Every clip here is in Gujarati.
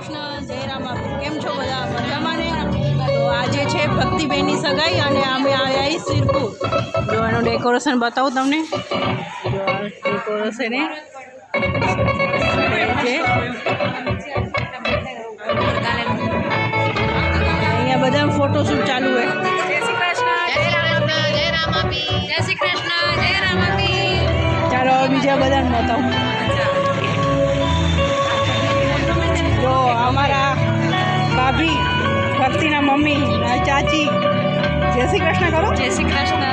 કૃષ્ણ જય રામ બાપુ. કેમ છો બધા? મજામાં ને? તો આજે છે ભક્તિબેનની સગાઈ અને અમે આવ્યા છીએ સિરપુર જો એનું ડેકોરેશન બતાવું તમને. જો આ ડેકોરેશન એ છે. અહીંયા બધા ફોટોશૂટ ચાલુ હોય. ચાલો હવે બીજા બધાને બતાવું. અમારા ભાભી ભક્તિના મમ્મી ચાચી. જય શ્રી કૃષ્ણ કરો. જય શ્રી કૃષ્ણ.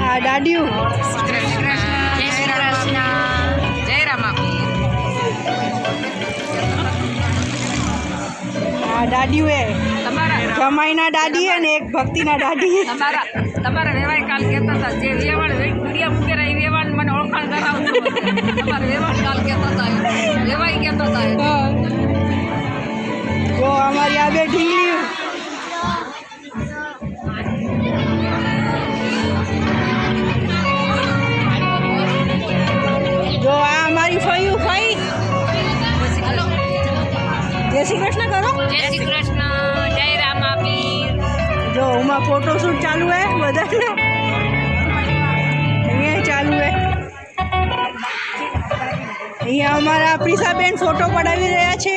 હા દાડિયું દાડિયું એ તમારા જમાઈના દાદી અને એક ભક્તિના દાદી તમારા તમારા વેવાય કાલ કહેતા હતા જે વેવાણ વીડિયો વેવાણ મને ઓળખાણ કરાવજો. તમારા વેવાણ બે ઢીંગલીઓ જો આ અમારી ફયું ફઈ જય શ્રી કૃષ્ણ કરો. જય શ્રી કૃષ્ણ જય રામાપી જો ઉમાં ફોટોશૂટ ચાલુ હે બધાને. અહીંયા ચાલુ હે. અહીંયા અમારા પ્રિસાબેન ફોટો પડાવી રહ્યા છે.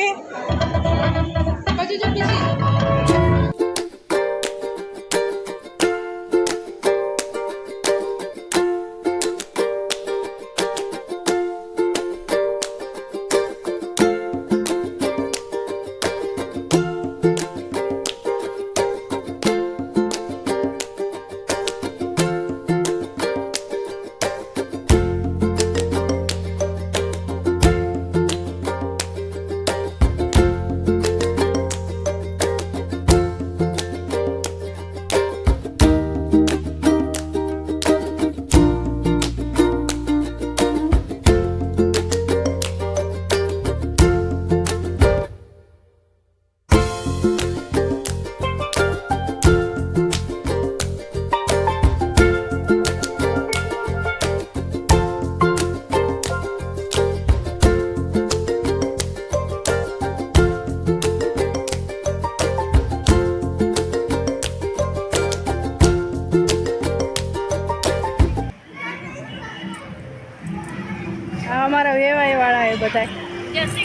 વાળા એ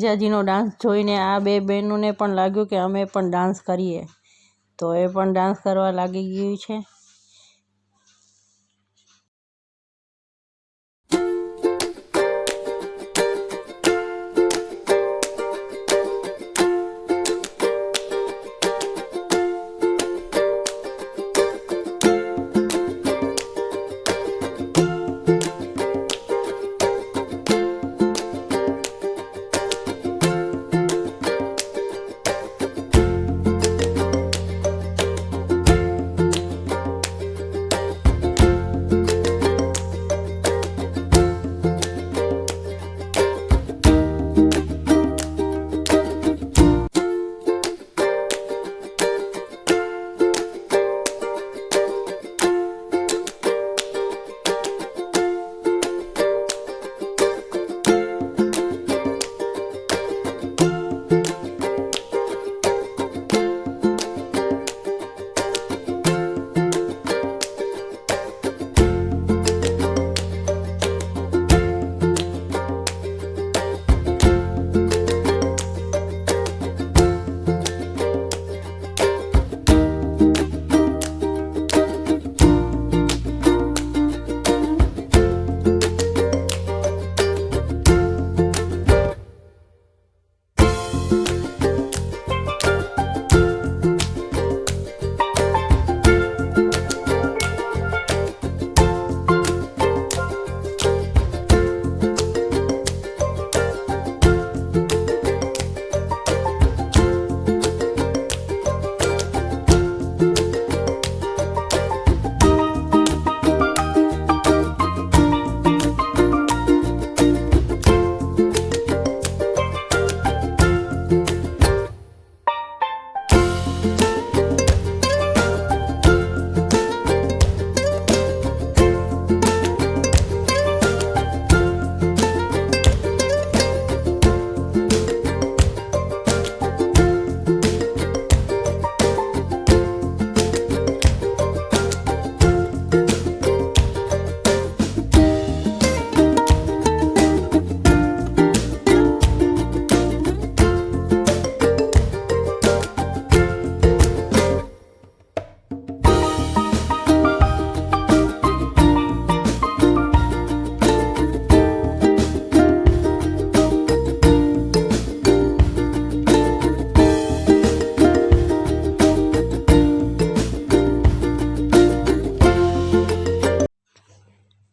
જીજાજીનો ડાન્સ જોઈને આ બે બહેનોને પણ લાગ્યું કે અમે પણ ડાન્સ કરીએ. તો એ પણ ડાન્સ કરવા લાગી ગયું છે.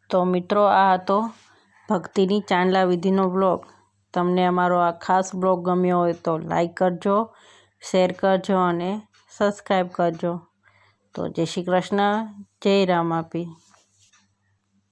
તો મિત્રો, આ હતો ભક્તિની ચાંદલા વિધિનો બ્લોગ. તમને અમારો આ ખાસ બ્લોગ ગમ્યો હોય તો લાઈક કરજો, શેર કરજો અને સબસ્ક્રાઈબ કરજો. તો જય શ્રી કૃષ્ણ, જય રામ આપી.